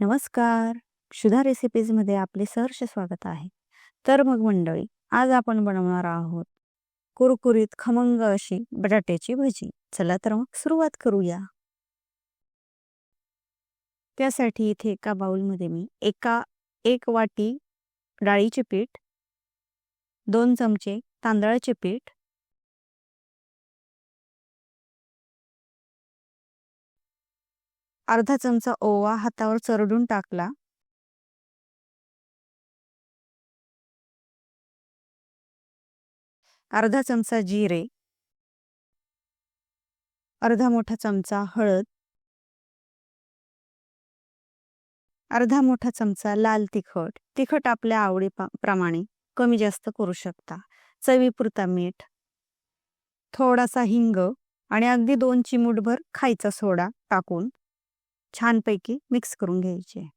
नमस्कार. क्षुधा रेसिपीजमध्ये आपले सहर्ष स्वागत आहे. तर मग मंडळी आज आपण बनवणार आहोत कुरकुरीत खमंग अशी बटाट्याची भजी. चला तर मग सुरुवात करूया. त्यासाठी इथे एका बाउलमध्ये मी एका एक वाटी डाळीचे पीठ दोन चमचे तांदळाचे पीठ अर्धा चमचा ओवा हातावर चरडून टाकला. अर्धा चमचा जिरे. अर्धा मोठा चमचा हळद. अर्धा मोठा चमचा लाल तिखट. तिखट आपल्या आवडी प्रमाणे कमी जास्त करू शकता. चवीपुरता मीठ. थोडासा हिंग आणि अगदी दोन चिमूटभर खायचा सोडा टाकून छानपैकी मिक्स करून घ्यायचे.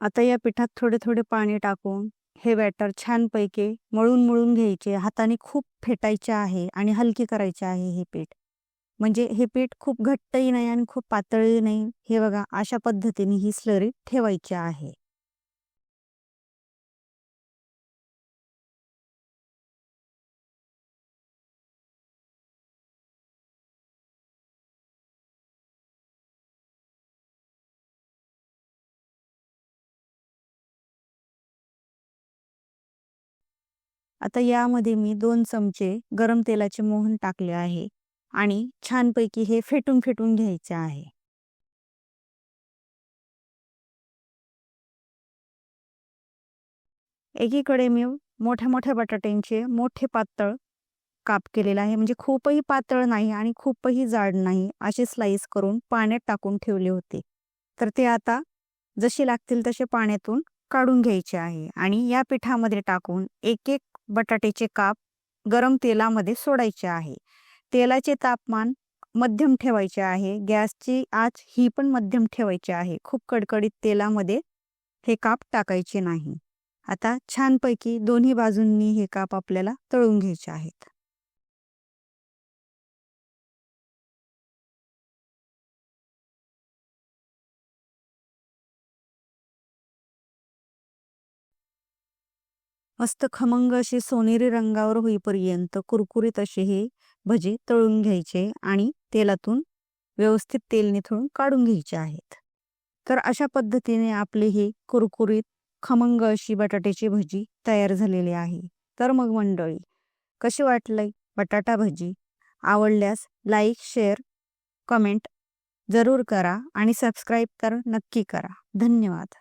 आता या पिठात थोडे थोडे पाणी टाकून हे बॅटर छानपैकी मळून मळून घ्यायचे. हाताने खूप फेटायचे आहे आणि हलकी करायचे आहे हे पीठ. म्हणजे हे पीठ खूप घट्टही नाही आणि खूप पातळही नाही. हे बघा अशा पद्धतीने ही स्लरी ठेवायची आहे. आता यामध्ये मी दोन चमचे गरम तेलाचे मोहन टाकले आहे आणि छानपैकी हे फेटून फेटून घ्यायचे आहे. एकीकडे मी मोठ्या मोठ्या बटाट्यांचे मोठे पातळ काप केलेला आहे. म्हणजे खूपही पातळ नाही आणि खूपही जाड नाही असे स्लाइस करून पाण्यात टाकून ठेवले होते. तर ते आता जसे लागतील तसे पाण्यातून काढून घ्यायचे आहे आणि या पिठामध्ये टाकून एक एक बटाट्याचे काप गरम तेलामध्ये सोडायचे आहे. तेलाचे तापमान मध्यम ठेवायचे आहे. गॅसची आच ही पण मध्यम ठेवायची आहे. खूप कडकडीत तेलामध्ये हे काप टाकायचे नाही. आता छानपैकी दोन्ही बाजूंनी हे काप आपल्याला तळून घ्यायचे आहेत. मस्त खमंग असे सोनेरी रंगावर होईपर्यंत कुरकुरीत असे हे भजे तळून घ्यायचे आणि तेलातून व्यवस्थित तेल निथळून काढून घ्यायचे आहेत. तर अशा पद्धतीने आपले हे कुरकुरीत खमंग अशी बटाट्याची भजी तयार झालेली आहे. तर मग मंडळी कशी वाटलंय बटाटा भजी? आवडल्यास लाईक शेअर कमेंट जरूर करा आणि सबस्क्राईब तर नक्की करा. धन्यवाद.